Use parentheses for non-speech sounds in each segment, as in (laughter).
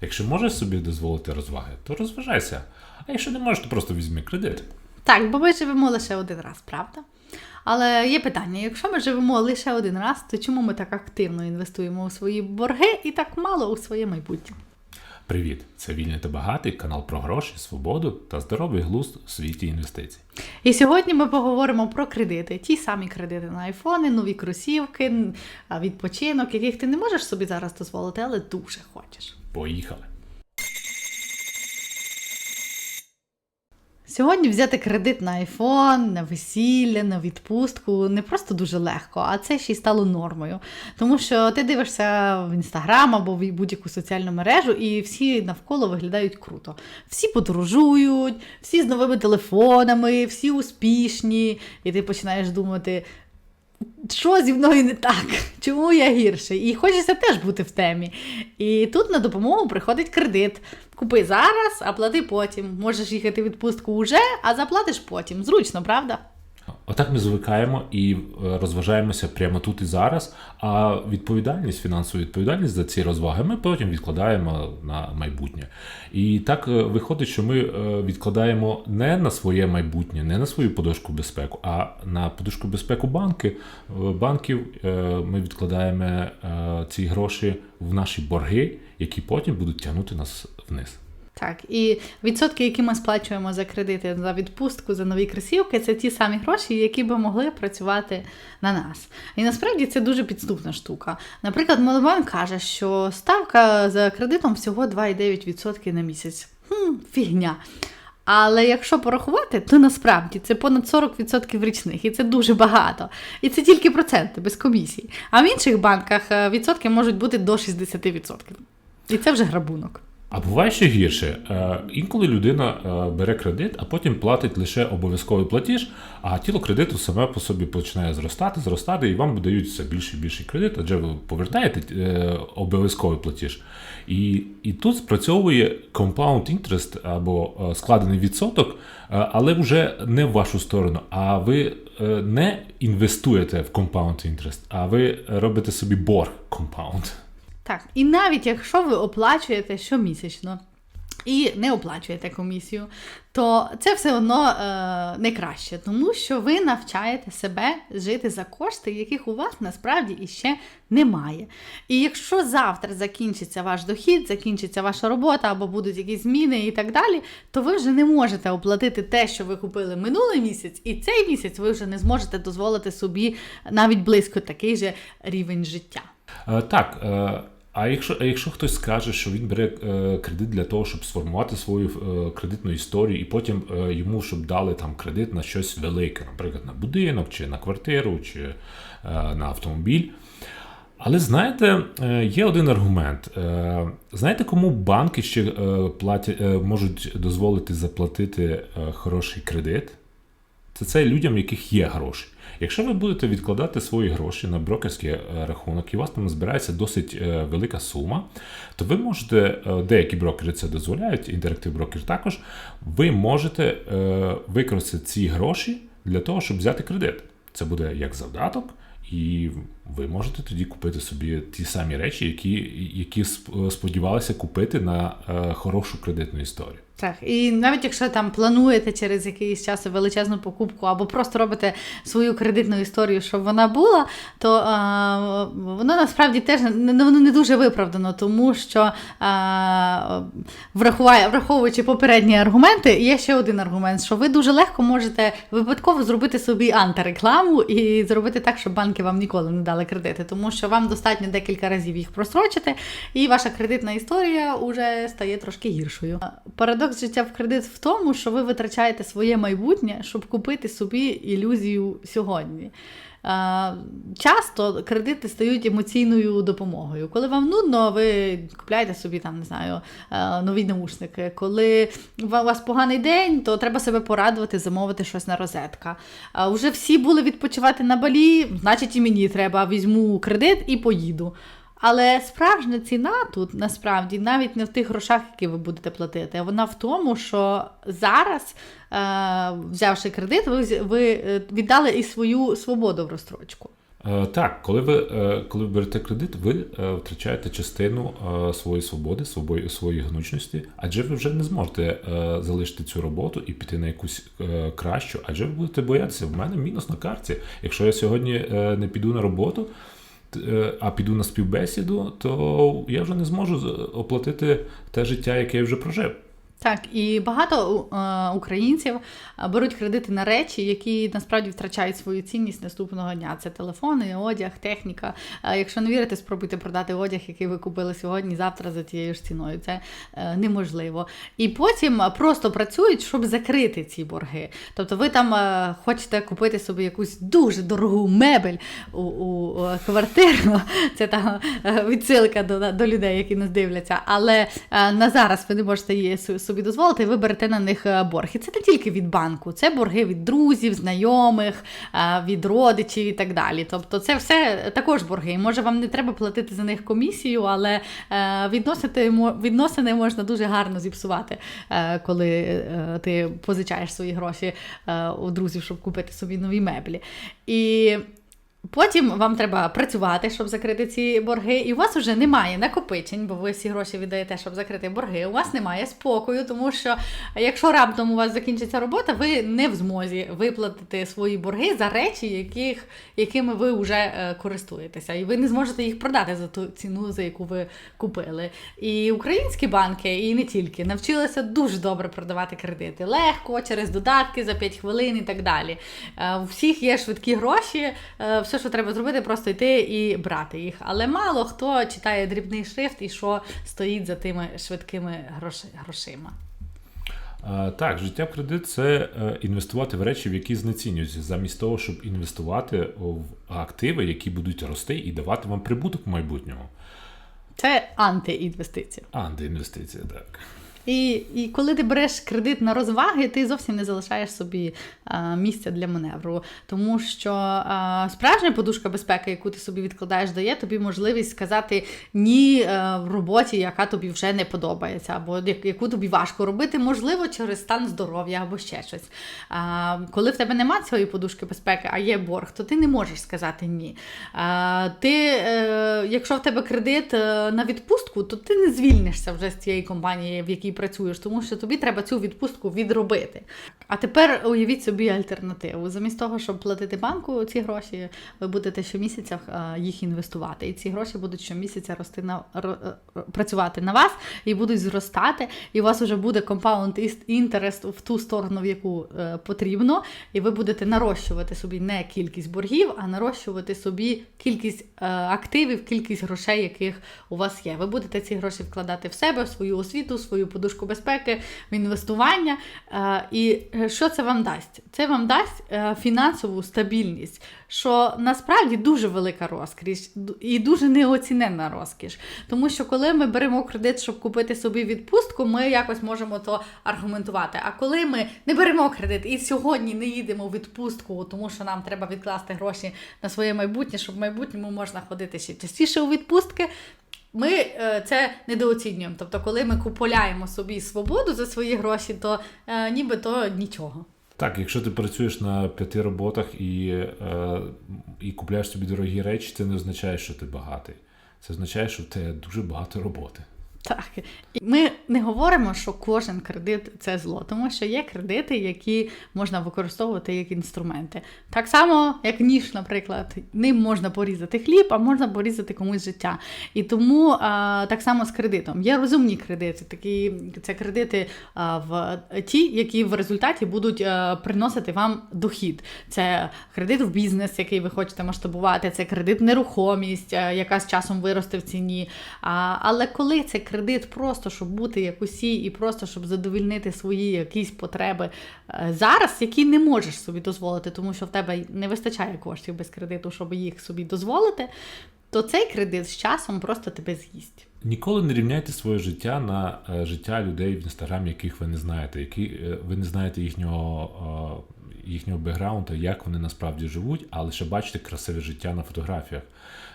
Якщо можеш собі дозволити розваги, то розважайся. А якщо не можеш, то просто візьми кредит. Так, бо ми живемо лише один раз, правда? Але є питання: якщо ми живемо лише один раз, то чому ми так активно інвестуємо у свої борги і так мало у своє майбутнє? Привіт! Це вільний та багатий канал про гроші, свободу та здоровий глузд у світі інвестицій. І сьогодні ми поговоримо про кредити. Ті самі кредити на айфони, нові кросівки, відпочинок, яких ти не можеш собі зараз дозволити, але дуже хочеш. Поїхали! Сьогодні взяти кредит на айфон, на весілля, на відпустку не просто дуже легко, а це ще й стало нормою. Тому що ти дивишся в інстаграм або в будь-яку соціальну мережу, і всі навколо виглядають круто. Всі подорожують, всі з новими телефонами, всі успішні, і ти починаєш думати. Що зі мною не так? (laughs) Чому я гірше? І хочеться теж бути в темі. І тут на допомогу приходить кредит. Купи зараз, а плати потім. Можеш їхати відпустку уже, а заплатиш потім. Зручно, правда? Отак ми звикаємо і е, розважаємося прямо тут і зараз. А відповідальність, фінансову відповідальність за ці розваги ми потім відкладаємо на майбутнє. І так е, виходить, що ми е, відкладаємо не на своє майбутнє, не на свою подушку безпеку, а на подушку безпеку банки. банків. Ми відкладаємо ці гроші в наші борги, які потім будуть тягнути нас вниз. Так, і відсотки, які ми сплачуємо за кредити за відпустку, за нові кросівки, це ті самі гроші, які би могли працювати на нас. І насправді це дуже підступна штука. Наприклад, Монобанк каже, що ставка за кредитом всього 2,9% на місяць. Хм, фігня. Але якщо порахувати, то насправді це понад 40% річних, і це дуже багато. І це тільки проценти без комісій. А в інших банках е, відсотки можуть бути до 60%. І це вже грабунок. А буває ще гірше. Е, Інколи людина е, бере кредит, а потім платить лише обов'язковий платіж, а тіло кредиту саме по собі починає зростати, зростати, і вам видають все більше і більший кредит, адже ви повертаєте е, обов'язковий платіж. І, і тут спрацьовує compound interest або складений відсоток, але вже не в вашу сторону. А ви не інвестуєте в compound interest, а ви робите собі борг compound. Так, і навіть якщо ви оплачуєте щомісячно і не оплачуєте комісію, то це все одно е, не краще, тому що ви навчаєте себе жити за кошти, яких у вас насправді іще немає. І якщо завтра закінчиться ваш дохід, закінчиться ваша робота або будуть якісь зміни і так далі, то ви вже не можете оплатити те, що ви купили минулий місяць, і цей місяць ви вже не зможете дозволити собі навіть близько такий же рівень життя. Е, Так. е, А якщо, а якщо хтось скаже, що він бере е, кредит для того, щоб сформувати свою е, кредитну історію, і потім е, йому щоб дали там кредит на щось велике, наприклад, на будинок, чи на квартиру, чи е, на автомобіль. Але знаєте, е, є один аргумент. Е, Знаєте, кому банки ще е, платять, можуть дозволити заплатити хороший кредит? Це це людям, в яких є гроші. Якщо ви будете відкладати свої гроші на брокерський е, рахунок, і у вас там збирається досить е, велика сума, то ви можете, е, деякі брокери це дозволяють, інтерактив брокер також, ви можете використати ці гроші для того, щоб взяти кредит. Це буде як завдаток, і ви можете тоді купити собі ті самі речі, які, які сподівалися купити на е, хорошу кредитну історію. Так, і навіть якщо там плануєте через якийсь час величезну покупку, або просто робите свою кредитну історію, щоб вона була, то а, воно насправді теж не, воно не дуже виправдано, тому що а, врахуває, враховуючи попередні аргументи, є ще один аргумент, що ви дуже легко можете випадково зробити собі антирекламу і зробити так, щоб банки вам ніколи не дали кредити, тому що вам достатньо декілька разів їх просрочити, і ваша кредитна історія вже стає трошки гіршою. Парадокс життя в кредит в тому, що ви витрачаєте своє майбутнє, щоб купити собі ілюзію сьогодні. Е, Часто кредити стають емоційною допомогою. Коли вам нудно, ви купляєте собі там, не знаю, е, нові наушники. Коли у вас поганий день, то треба себе порадувати, замовити щось на розетка. Вже всі були відпочивати на балі, значить і мені треба. Візьму кредит і поїду. Але справжня ціна тут насправді навіть не в тих грошах, які ви будете платити, а вона в тому, що зараз, е, взявши кредит, ви, ви е, віддали і свою свободу в розстрочку. Е, Так, коли ви, коли ви берете кредит, ви втрачаєте частину своєї свободи, свобої, своєї гнучності, адже ви вже не зможете залишити цю роботу і піти на якусь кращу, адже ви будете боятися. В мене мінус на карті. Якщо я сьогодні не піду на роботу, а піду на співбесіду, то я вже не зможу оплатити те життя, яке я вже прожив. Так, і багато е, українців е, беруть кредити на речі, які насправді втрачають свою цінність наступного дня. Це телефони, одяг, техніка. Е, якщо не вірите, спробуйте продати одяг, який ви купили сьогодні, завтра за тією ж ціною. Це неможливо. І потім просто працюють, щоб закрити ці борги. Тобто, ви там хочете купити собі якусь дуже дорогу мебель у, у, квартиру. Це там відсилка до, до людей, які нас дивляться. Але на зараз ви не можете її собі дозволити, ви берете на них е, борг. І це не тільки від банку, це борги від друзів, знайомих, е, від родичів і так далі. Тобто, це все також борги. І може вам не треба платити за них комісію, але е, відносити відносини можна дуже гарно зіпсувати, коли ти позичаєш свої гроші у друзів, щоб купити собі нові меблі. І Потім вам треба працювати, щоб закрити ці борги, і у вас вже немає накопичень, бо ви всі гроші віддаєте, щоб закрити борги. У вас немає спокою, тому що якщо раптом у вас закінчиться робота, ви не в змозі виплатити свої борги за речі, яких, якими ви вже е, користуєтеся, і ви не зможете їх продати за ту ціну, за яку ви купили. І українські банки, і не тільки, навчилися дуже добре продавати кредити легко, через додатки за 5 хвилин і так далі. Е, У всіх є швидкі гроші. е, Все, що треба зробити, просто йти і брати їх. Але мало хто читає дрібний шрифт і що стоїть за тими швидкими гроши- грошима. Так, життя в кредит це е, інвестувати в речі, в які знецінюються, замість того, щоб інвестувати в активи, які будуть рости і давати вам прибуток в майбутньому. Це антиінвестиція. Антиінвестиція, так. І, і коли ти береш кредит на розваги, ти зовсім не залишаєш собі а, місця для маневру. Тому що а, справжня подушка безпеки, яку ти собі відкладаєш, дає тобі можливість сказати ні е, в роботі, яка тобі вже не подобається, або яку тобі важко робити, можливо, через стан здоров'я або ще щось. А, коли в тебе немає цієї подушки безпеки, а є борг, то ти не можеш сказати ні. А, ти, е, якщо в тебе кредит е, на відпустку, то ти не звільнишся вже з цієї компанії, в якій працюєш, тому що тобі треба цю відпустку відробити. А тепер уявіть собі альтернативу. Замість того, щоб платити банку ці гроші, ви будете щомісяця е, їх інвестувати. І ці гроші будуть щомісяця рости на е, працювати на вас і будуть зростати. І у вас вже буде компаунд інтерест в ту сторону, в яку е, потрібно, і ви будете нарощувати собі не кількість боргів, а нарощувати собі кількість активів, кількість грошей, яких у вас є. Ви будете ці гроші вкладати в себе, в свою освіту, в свою подушку безпеки, в інвестування. Е, і е, що це вам дасть? Це вам дасть е, фінансову стабільність, що насправді дуже велика розкіш ду- і дуже неоціненна розкіш. Тому що коли ми беремо кредит, щоб купити собі відпустку, ми якось можемо то аргументувати. А коли ми не беремо кредит і сьогодні не їдемо в відпустку, тому що нам треба відкласти гроші на своє майбутнє, щоб в майбутньому можна ходити ще частіше у відпустки. Ми е, це недооцінюємо. Тобто, коли ми купуляємо собі свободу за свої гроші, то е, нібито нічого. Так, якщо ти працюєш на п'яти роботах і, е, і купляєш собі дорогі речі, це не означає, що ти багатий. Це означає, що в тебе дуже багато роботи. Так, і ми не говоримо, що кожен кредит це зло, тому що є кредити, які можна використовувати як інструменти. Так само, як ніж, наприклад, ним можна порізати хліб, а можна порізати комусь життя. І тому а, так само з кредитом. Є розумні кредити, такі це кредити а, в ті, які в результаті будуть а, приносити вам дохід. Це кредит в бізнес, який ви хочете масштабувати, це кредит в нерухомість, а, яка з часом виросте в ціні. А, але коли це кредит просто щоб бути як усі, і просто щоб задовільнити свої якісь потреби е, зараз, які не можеш собі дозволити, тому що в тебе не вистачає коштів без кредиту, щоб їх собі дозволити, то цей кредит з часом просто тебе з'їсть. Ніколи не рівняйте своє життя на е, життя людей в інстаграмі, яких ви не знаєте, які е, ви не знаєте їхнього, їхнього бекграунду, як вони насправді живуть, а лише бачите красиве життя на фотографіях.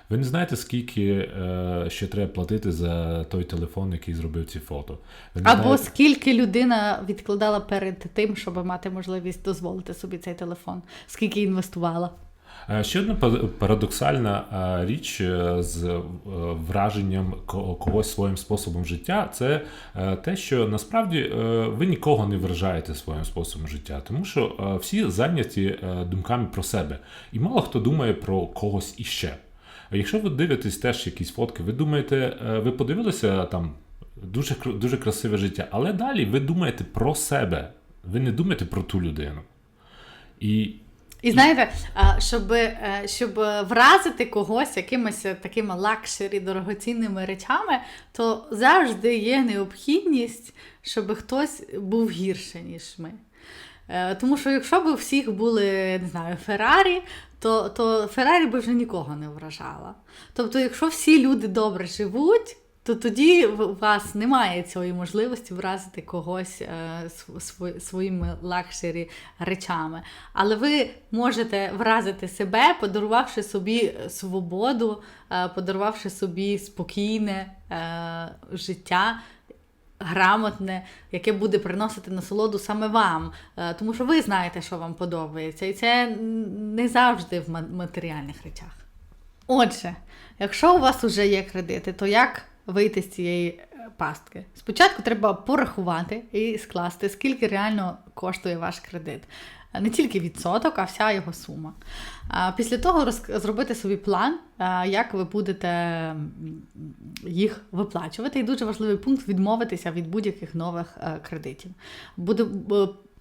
Ви не знаєте, скільки е, ще треба платити за той телефон, який зробив ці фото. Ви Або знаєте- скільки людина відкладала перед тим, щоб мати можливість дозволити собі цей телефон, скільки інвестувала. Е, Ще одна парадоксальна е, річ е, з враженням когось своїм способом життя це те, що насправді ви нікого не вражаєте своїм способом життя, тому що всі зайняті думками про себе, і мало хто думає про когось іще. А Якщо ви дивитесь теж якісь фотки, ви думаєте, ви подивилися там дуже дуже красиве життя, але далі ви думаєте про себе, ви не думаєте про ту людину. І І знаєте, щоб, е, щоб вразити когось якимись такими лакшері, дорогоцінними речами, то завжди є необхідність, щоб хтось був гірше, ніж ми. Е, Тому що якщо б у всіх були, не знаю, Феррарі, то, то Феррарі би вже нікого не вражала. Тобто, якщо всі люди добре живуть, то тоді в- вас немає цієї можливості вразити когось е, сво- своїми лакшері речами. Але ви можете вразити себе, подарувавши собі свободу, е, подарувавши собі спокійне е, життя. Грамотне, яке буде приносити насолоду саме вам, Е, тому що ви знаєте, що вам подобається, і це не завжди в ма- матеріальних речах. Отже, якщо у вас вже є кредити, то як вийти з цієї е, пастки? Спочатку треба порахувати і скласти, скільки реально коштує ваш кредит. Не тільки відсоток, а вся його сума. Після того зробити собі план, як ви будете їх виплачувати. І дуже важливий пункт відмовитися від будь-яких нових е, кредитів. Буде,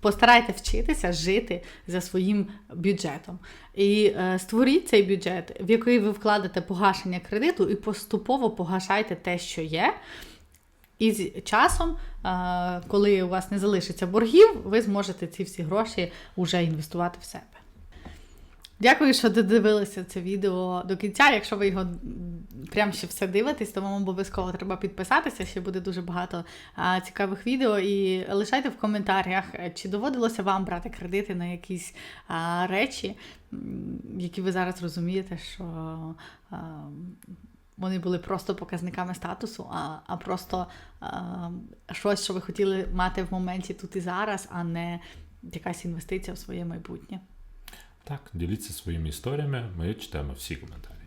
б- постарайте вчитися жити за своїм бюджетом. І е, створіть цей бюджет, в який ви вкладете погашення кредиту, і поступово погашайте те, що є. І з часом, е, коли у вас не залишиться боргів, ви зможете ці всі гроші вже інвестувати в себе. Дякую, що додивилися це відео до кінця. Якщо ви його прям ще все дивитесь, то вам обов'язково треба підписатися. Ще буде дуже багато а, цікавих відео. І лишайте в коментарях, е, чи доводилося вам брати кредити на якісь а, речі, які ви зараз розумієте, що а, вони були просто показниками статусу, а, а просто а, щось, що ви хотіли мати в моменті тут і зараз, а не якась інвестиція в своє майбутнє. Так, діліться своїми історіями, ми читаємо всі коментарі.